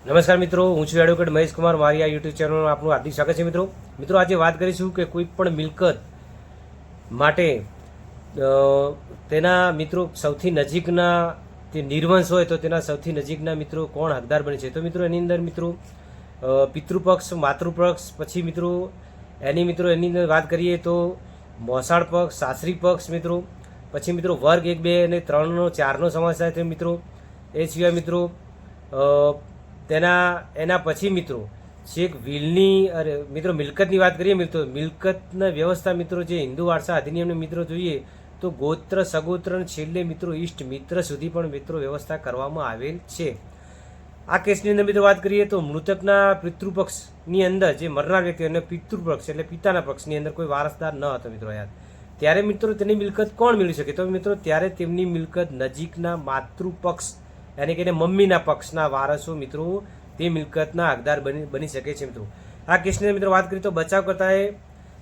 નમસ્કાર મિત્રો, હું છું એડવોકેટ મહેશ કુમાર મારી આ યુટ્યુબ ચેનલમાં આપનું હાર્દિક સ્વાગત છે મિત્રો. મિત્રો, આજે વાત કરીશું કે કોઈ પણ મિલકત માટે તેના મિત્રો સૌથી નજીકના તે નિર્વંશ હોય તો તેના સૌથી નજીકના મિત્રો કોણ હકદાર બને છે? તો મિત્રો, એની અંદર મિત્રો પિતૃપક્ષ, માતૃપક્ષ, પછી મિત્રો, એની મિત્રો, એની અંદર વાત કરીએ તો મોસાળ પક્ષ, સાસરી પક્ષ મિત્રો, પછી મિત્રો વર્ગ એક બે અને ત્રણનો ચારનો સમાવેશ થાય છે મિત્રો. એ સિવાય મિત્રો તેના, એના પછી મિત્રો છેક વિલની, અરે, મિત્રો મિલકતની વાત કરીએ, મિત્રો, મિલકતના વ્યવસ્થા મિત્રો જે હિન્દુ વારસા અધિનિયમને મિત્રો જોઈએ, તો ગોત્ર, સગોત્ર છેલ્લે મિત્રો ઈષ્ટ, મિત્ર સુધી પણ મિત્રો વ્યવસ્થા કરવામાં આવેલ છે. આ કેસની અંદર મિત્રો વાત કરીએ તો મૃતકના પિતૃપક્ષની અંદર જે મરનાર વ્યક્તિ અને પિતૃપક્ષ એટલે પિતાના પક્ષની અંદર કોઈ વારસદાર ન હતો મિત્રો યાદ. ત્યારે મિત્રો તેની મિલકત કોણ મેળવી શકે? તો મિત્રો ત્યારે તેમની મિલકત નજીકના માતૃપક્ષ યાની કે મમ્મીના પક્ષના વારસો મિત્રો, તે મિલકતના હકદાર બની બની શકે છે મિત્રો. આ કેસની મિત્રો વાત કરીએ તો બચાવ કરતાએ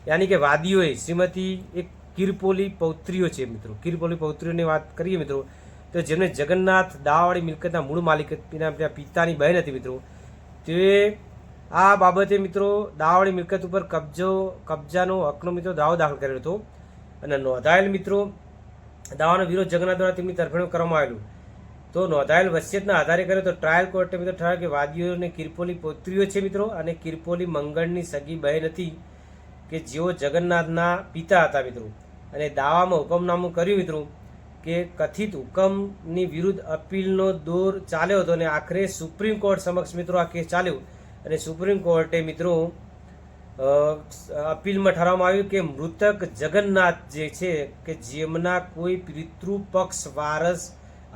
યાની કે વાદીઓએ શ્રીમતી એક કિરપોલી પૌત્રીઓ છે મિત્રો. કિરપોલી પૌત્રીઓની વાત કરીએ મિત્રો, તો જેમને જગન્નાથ દાવાવાળી મિલકતના મૂળ માલિક તેના તેના પિતાની બહેન હતી મિત્રો. તે આ બાબતે મિત્રો દાવાવાળી મિલકત ઉપર કબજો, કબજાનો હકનો મિત્રો દાવો દાખલ કર્યો હતો. અને નોંધાયેલ મિત્રો, દાવાનો વિરોધ જગન્નાથ દ્વારા તેમની તરફેણ કરવામાં આવેલું. તો નોંધાયેલ વસિયતના આધારે કર્યો તો ટ્રાયલ કોર્ટે મિત્રો ઠરાવ્યું કે વાદીઓને કિરપોલી પોત્રીઓ છે મિત્રો અને કિરપોલી મંગળની સગી બહેન હતી કે જેઓ જગન્નાથના પિતા હતા મિત્રો. અને દાવામાં હુકમનામું કર્યું મિત્રો કે કથિત હુકમની વિરુદ્ધ અપીલનો દોર ચાલ્યો હતો અને આખરે સુપ્રીમ કોર્ટ સમક્ષ મિત્રો આ કેસ ચાલ્યો. અને સુપ્રીમ કોર્ટે મિત્રો અપીલમાં ઠરાવવામાં આવ્યું કે મૃતક જગન્નાથ જે છે કે જેમના કોઈ પિતૃપક્ષ વારસ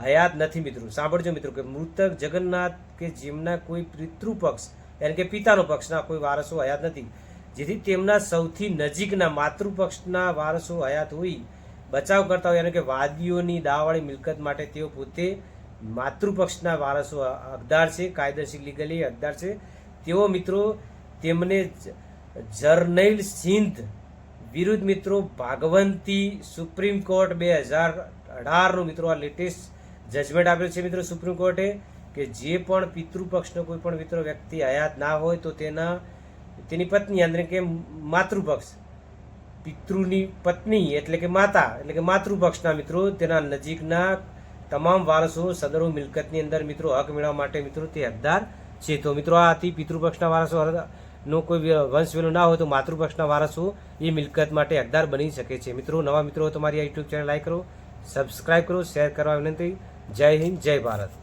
હયાત નથી મિત્રો. સાંભળજો મિત્રો કે મૃતક જગન્નાથ કે જેમના કોઈ પિતૃપક્ષ એટલે કે પિતાનો પક્ષના કોઈ વારસો હયાત નથી, જેથી તેમના સૌથી નજીકના માતૃપક્ષના વારસો હયાત હોય, બચાવ કરતા હોય એટલે કે વાદીઓની દાવાળી મિલકત માટે તેઓ પોતે માતૃપક્ષના વારસો હકદાર છે કાયદેશીર લીગલી હકદાર છે. તેઓ મિત્રો તેમને જર્નૈલ સિંધ વિરુદ્ધ મિત્રો ભાગવંતી સુપ્રીમ કોર્ટ બે હજાર અઢારનું મિત્રો આ લેટેસ્ટ જજમેન્ટ આપેલું છે મિત્રો સુપ્રીમ કોર્ટે કે જે પણ પિતૃપક્ષનો કોઈ પણ મિત્રો વ્યક્તિ હયાત ના હોય તો તેના તેની પત્ની અંદર કે માતૃપક્ષ. પિતૃની પત્ની એટલે કે માતા એટલે કે માતૃપક્ષના મિત્રો તેના નજીકના તમામ વારસો સદરો મિલકતની અંદર મિત્રો હક મેળવવા માટે મિત્રો તે હકદાર છે. તો મિત્રો આ હતી પિતૃપક્ષના વારસો. નો કોઈ વંશ વેલો ના હોય તો માતૃપક્ષના વારસો એ મિલકત માટે હકદાર બની શકે છે. મિત્રો, નવા મિત્રો તમારી આ યુટ્યુબ ચેનલ લાઈક કરો, સબસ્ક્રાઈબ કરો, શેર કરવા વિનંતી. જય હિન્દ જય ભારત.